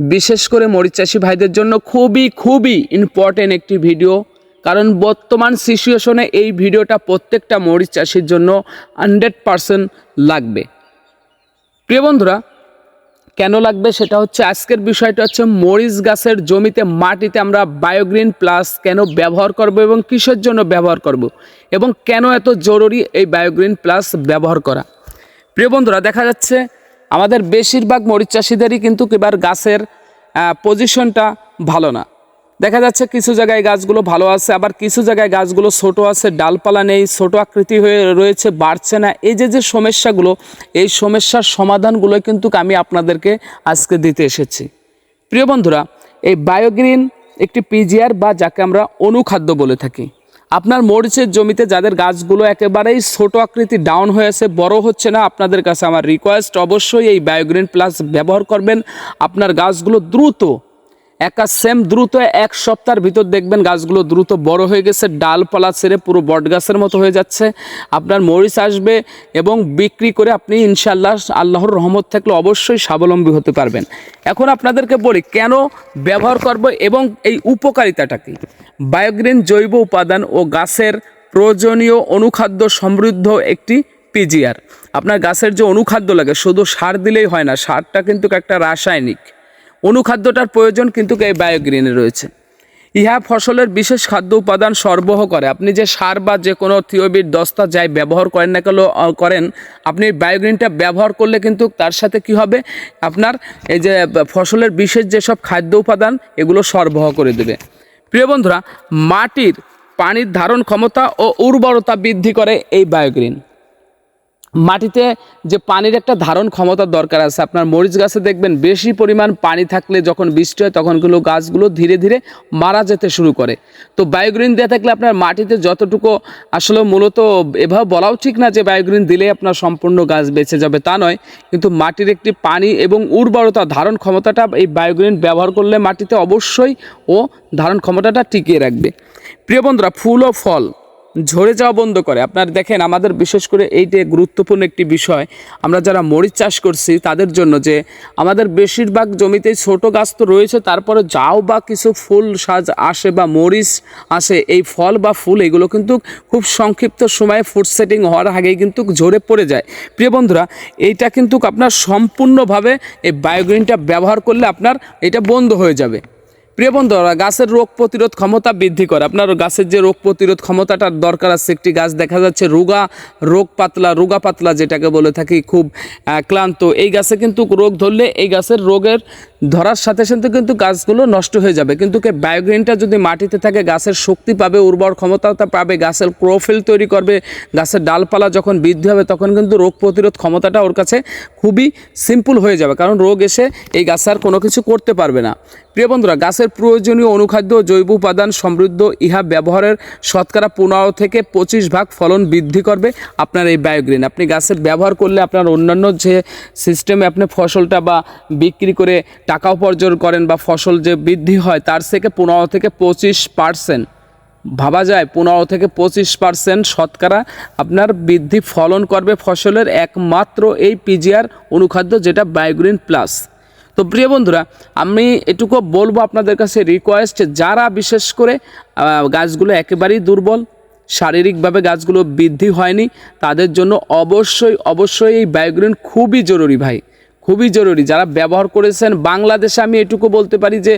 বিশেষ করে মরিচ চাষি ভাইদের জন্য খুবই খুবই ইম্পর্টেন্ট একটি ভিডিও কারণ বর্তমান সিচুয়েশনে এই ভিডিওটা প্রত্যেকটা মরিচ চাষির জন্য হান্ড্রেড পারসেন্ট লাগবে। প্রিয় বন্ধুরা, কেন লাগবে সেটা হচ্ছে আজকের বিষয়টা হচ্ছে মরিচ গাছের জমিতে মাটিতে আমরা বায়োগ্রিন প্লাস কেন ব্যবহার করব এবং কিসের জন্য ব্যবহার করব এবং কেন এত জরুরি এই বায়োগ্রিন প্লাস ব্যবহার করা। প্রিয় বন্ধুরা, দেখা যাচ্ছে আমাদের বেশিরভাগ মরিচ চাষিদেরই কিন্তু এবার গাছের পজিশনটা ভালো না। দেখা যাচ্ছে কিছু জায়গায় গাছগুলো ভালো আছে, আবার কিছু জায়গায় গাছগুলো ছোট আছে, ডালপালা নেই, ছোট আকৃতি হয়ে রয়েছে, বাড়ছে না। এই যে যে সমস্যাগুলো, এই সমস্যার সমাধানগুলো কিন্তু আমি আপনাদেরকে আজকে দিতে এসেছি। প্রিয় বন্ধুরা, এই বায়োগ্রিন একটি পিজিআর বা যাকে আমরা অনুখাদ্য বলে থাকি। আপনার মরিচের জমিতে যাদের গাছগুলো একেবারেই ছোট আকৃতি ডাউন হয়েছে, বড় হচ্ছে না আপনাদের কাছে আমার রিকোয়েস্ট অবশ্যই এই বায়োগ্রিন প্লাস ব্যবহার করবেন। আপনার গাছগুলো দ্রুত একা সেম দ্রুত এক সপ্তাহের ভিতর দেখবেন গাছগুলো দ্রুত বড় হয়ে গেছে, ডালপালা ছেড়ে পুরো বট গাছের মতো হয়ে যাচ্ছে। আপনার মরিচ আসবে এবং বিক্রি করে আপনি ইনশাল্লাহ আল্লাহর রহমত থাকলে অবশ্যই স্বাবলম্বী হতে পারবেন। এখন আপনাদেরকে বলি, কেন ব্যবহার করব এবং এই উপকারিতাটা কি? বায়োগ্রিন জৈব উপাদান ও গাছের প্রয়োজনীয় অনুখাদ্য সমৃদ্ধ একটি পিজিআর। আপনার গাছের যে অনুখাদ্য লাগে, শুধু সার দিলেই হয় না, সারটা কিন্তু একটা রাসায়নিক। অনুখাদ্যটার প্রয়োজন কিন্তু এই বায়োগ্রিনে রয়েছে। ইহা ফসলের বিশেষ খাদ্য উপাদান সরবরাহ করে। আপনি যে সার বা যে কোনো থিওবির দস্তা যাই ব্যবহার করেন না কেন করেন, আপনি বায়োগ্রিনটা ব্যবহার করলে কিন্তু তার সাথে কি হবে? আপনার এই যে ফসলের বিশেষ যেসব খাদ্য উপাদান, এগুলো সরবরাহ করে দেবে। প্রিয় বন্ধুরা, মাটির পানির ধারণ ক্ষমতা ও উর্বরতা বৃদ্ধি করে এই বায়োগ্রিন। মাটিতে যে পানির একটা ধারণ ক্ষমতার দরকার আছে, আপনার মরিচ গাছে দেখবেন বেশি পরিমাণ পানি থাকলে যখন বৃষ্টি হয় তখনগুলো গাছগুলো ধীরে ধীরে মারা যেতে শুরু করে। তো বায়োগ্রিন দেওয়া থাকলে আপনার মাটিতে যতটুকু আসলে মূলত এভাবে বলাও ঠিক না যে বায়োগ্রিন দিলে আপনার সম্পূর্ণ গাছ বেঁচে যাবে, তা নয়। কিন্তু মাটির একটি পানি এবং উর্বরতা ধারণ ক্ষমতাটা এই বায়োগ্রিন ব্যবহার করলে মাটিতে অবশ্যই ও ধারণ ক্ষমতাটা টিকিয়ে রাখবে। প্রিয় বন্ধুরা, ফুল ও ফল ঝরে যাওয়া বন্ধ করে। আপনার দেখেন, আমাদের বিশেষ করে এইটা গুরুত্বপূর্ণ একটি বিষয়, আমরা যারা মরিচ চাষ করছি, তাদের জন্য যে আমাদের বেশিরভাগ জমিতে ছোট গাছ তো রয়েছে, তারপরে যাও বা কিছু ফুল সাজ আসে বা মরিচ আসে, এই ফল বা ফুল, এগুলো কিন্তু খুব সংক্ষিপ্ত সময়ে ফুড সেটিং হওয়ার আগেই কিন্তু ঝরে পড়ে যায়। প্রিয় বন্ধুরা, এইটা কিন্তু আপনার সম্পূর্ণভাবে এই বায়োগ্রিনটা ব্যবহার করলে আপনার এটা বন্ধ হয়ে যাবে। প্রিয় বন্ধুরা, গাছের রোগ প্রতিরোধ ক্ষমতা বৃদ্ধি করে। আপনার গাছের যে রোগ প্রতিরোধ ক্ষমতাটার দরকার আছে, একটি গাছ দেখা যাচ্ছে রোগা, রোগ পাতলা, রোগা পাতলা যেটাকে বলে থাকি, খুব ক্লান্ত। এই গাছে কিন্তু রোগ ধরলে এই গাছের রোগের ধরার সাথে সাথে কিন্তু গাছগুলো নষ্ট হয়ে যাবে। কিন্তু বায়োগ্রিনটা যদি মাটিতে থাকে, গাছের শক্তি পাবে, উর্বর ক্ষমতাটা পাবে, গাছের ক্রোফিল তৈরি করবে, গাছের ডালপালা যখন বৃদ্ধি হবে, তখন কিন্তু রোগ প্রতিরোধ ক্ষমতাটা ওর কাছে খুবই সিম্পল হয়ে যাবে। কারণ রোগ এসে এই গাছ আর কোনো কিছু করতে পারবে না। প্রিয় বন্ধুরা, গাছের প্রয়োজনীয় অনুখাদ্য জৈব উপাদান সমৃদ্ধ ইহা ব্যবহারের শতকরা পনেরো থেকে পঁচিশ ভাগ ফলন বৃদ্ধি করবে আপনার এই বায়োগ্রিন। আপনি গাছের ব্যবহার করলে আপনার অন্যান্য যে সিস্টেমে আপনি ফসলটা বা বিক্রি করে টাকা উপার্জন করেন বা ফসল যে বৃদ্ধি হয়, তার থেকে পনেরো থেকে পঁচিশ পার্সেন্ট ভাবা যায় পনেরো থেকে পঁচিশ পার্সেন্ট শতকরা আপনার বৃদ্ধি ফলন করবে ফসলের একমাত্র এই পিজিআর অনুখাদ্য যেটা বায়োগ্রিন প্লাস তো প্রিয় বন্ধুরা, আমি এটুকু বলব আপনাদের কাছে রিকোয়েস্ট যারা বিশেষ করে গাছগুলো একেবারেই দুর্বল, শারীরিকভাবে গাছগুলো বৃদ্ধি হয়নি, তাদের জন্য অবশ্যই অবশ্যই এই বায়োগ্রিন খুবই জরুরি ভাই, খুবই জরুরি। যারা ব্যবহার করেছেন, বাংলাদেশে আমি এটুকু বলতে পারি যে,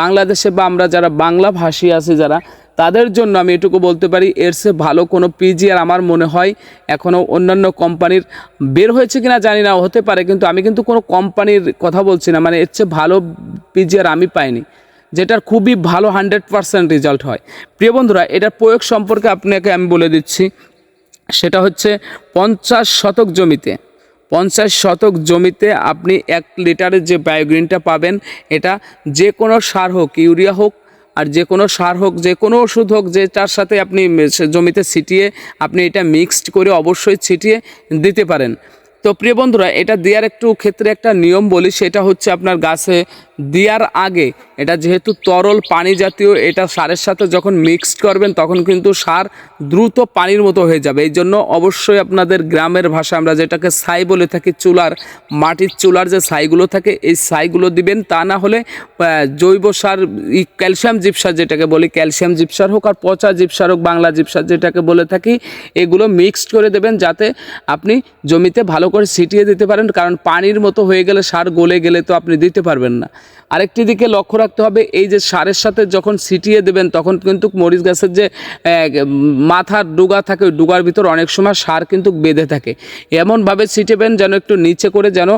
বাংলাদেশে বা আমরা যারা বাংলা ভাষী আছি যারা তাদের জন্য আমি এটুকু বলতে পারি, এর চেয়ে ভালো কোনো পিজিআর আমার মনে হয় এখনও অন্যান্য কোম্পানির বের হয়েছে কিনা জানি না, হতে পারে, কিন্তু আমি কিন্তু কোনো কোম্পানির কথা বলছি না। মানে এর চেয়ে ভালো পিজিআর আমি পাইনি, যেটার খুবই ভালো হান্ড্রেড পারসেন্ট রেজাল্ট হয়। প্রিয় বন্ধুরা, এটার প্রয়োগ সম্পর্কে আপনাকে আমি বলে দিচ্ছি। সেটা হচ্ছে পঞ্চাশ শতক জমিতে, পঞ্চাশ শতক জমিতে আপনি এক লিটারের যে বায়োগ্রিনটা পাবেন, এটা যে কোনো সার হোক, ইউরিয়া হোক আর যে কোনো সার হোক, যে কোনো ওষুধ হোক, যে তার সাথে আপনি জমিতে ছিটিয়ে আপনি এটা মিক্সড করে অবশ্যই ছিটিয়ে দিতে পারেন। তো প্রিয় বন্ধুরা, এটা দেওয়ার একটু ক্ষেত্রে একটা নিয়ম বলি, সেটা হচ্ছে আপনার গাছে দেওয়ার আগে, এটা যেহেতু তরল পানি জাতীয়, এটা সারের সাথে যখন মিক্সড করবেন, তখন কিন্তু সার দ্রুত পানির মতো হয়ে যাবে। এই জন্য অবশ্যই আপনাদের গ্রামের ভাষা আমরা যেটাকে ছাই বলে থাকি, চুলার, মাটির চুলার যে ছাইগুলো থাকে, এই ছাইগুলো দিবেন। তা না হলে জৈব সার ক্যালসিয়াম জিপসার যেটাকে বলি, ক্যালসিয়াম জিপসার হোক আর পচা জিপসার হোক, বাংলা জিপসার যেটাকে বলে থাকি, এগুলো মিক্সড করে দেবেন যাতে আপনি জমিতে ভালো করে ছিটিয়ে দিতে পারেন। কারণ পানির মতো হয়ে গেলে সার গলে গেলে তো আপনি দিতে পারবেন না। আরেকটি দিকে লক্ষ্য রাখতে হবে, এই যে সারের সাথে যখন ছিটিয়ে দেবেন, তখন কিন্তু মরিচ গাছের যে মাথার ডুগা থাকে, ওই ডুগার ভিতর অনেক সময় সার কিন্তু বেঁধে থাকে। এমনভাবে ছিটেবেন যেন একটু নিচে করে যেন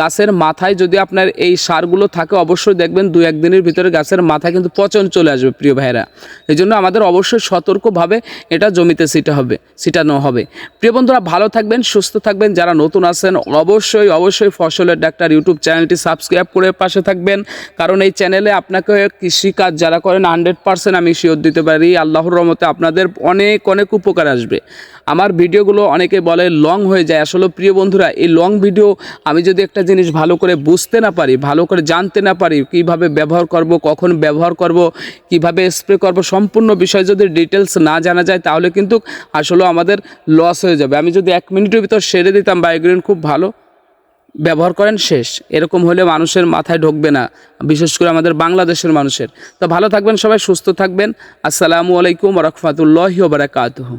গাছের মাথায় যদি আপনার এই সারগুলো থাকে, অবশ্যই দেখবেন দু একদিনের ভিতরে গাছের মাথায় কিন্তু পচন চলে আসবে, প্রিয় ভাইরা এই জন্য আমাদের অবশ্যই সতর্কভাবে এটা জমিতে ছিটা হবে, ছিটানো হবে। প্রিয় বন্ধুরা, ভালো থাকবেন, সুস্থ থাকবেন, যারা নতুন আছেন, অবশ্যই অবশ্যই ফসলের ডাক্তার ইউটিউব চ্যানেলটি সাবস্ক্রাইব করে পাশে থাকবেন। কারণ এই চ্যানেলে আপনাকে কৃষিকাজ যারা করেন হান্ড্রেড পার্সেন্ট আমি শিওর দিতে পারি। আল্লাহর রহমতে আপনাদের অনেক অনেক উপকার আসবে। আমার ভিডিওগুলো অনেকে বলে লং হয়ে যায়। আসলে প্রিয় বন্ধুরা, এই লং ভিডিও আমি যদি একটা জিনিস ভালো করে বুঝতে না পারি, ভালো করে জানতে না পারি, কীভাবে ব্যবহার করব, কখন ব্যবহার করব, কীভাবে স্প্রে করব, সম্পূর্ণ বিষয় যদি ডিটেলস না জানা যায়, তাহলে কিন্তু আসলে আমাদের লস হয়ে যাবে। আমি যদি এক মিনিটের ভিতর সেরে দিতাম বায়োগ্রিন খুব ভালো। ব্যবহার করেন শেষ। এরকম হলে মানুষের মাথায় ঢুকবে না, বিশেষ করে আমাদের বাংলাদেশের মানুষের। তো ভালো থাকবেন সবাই, সুস্থ থাকবেন। আসসালামু আলাইকুম রহমতুল্লাহ বারাকাতুহু।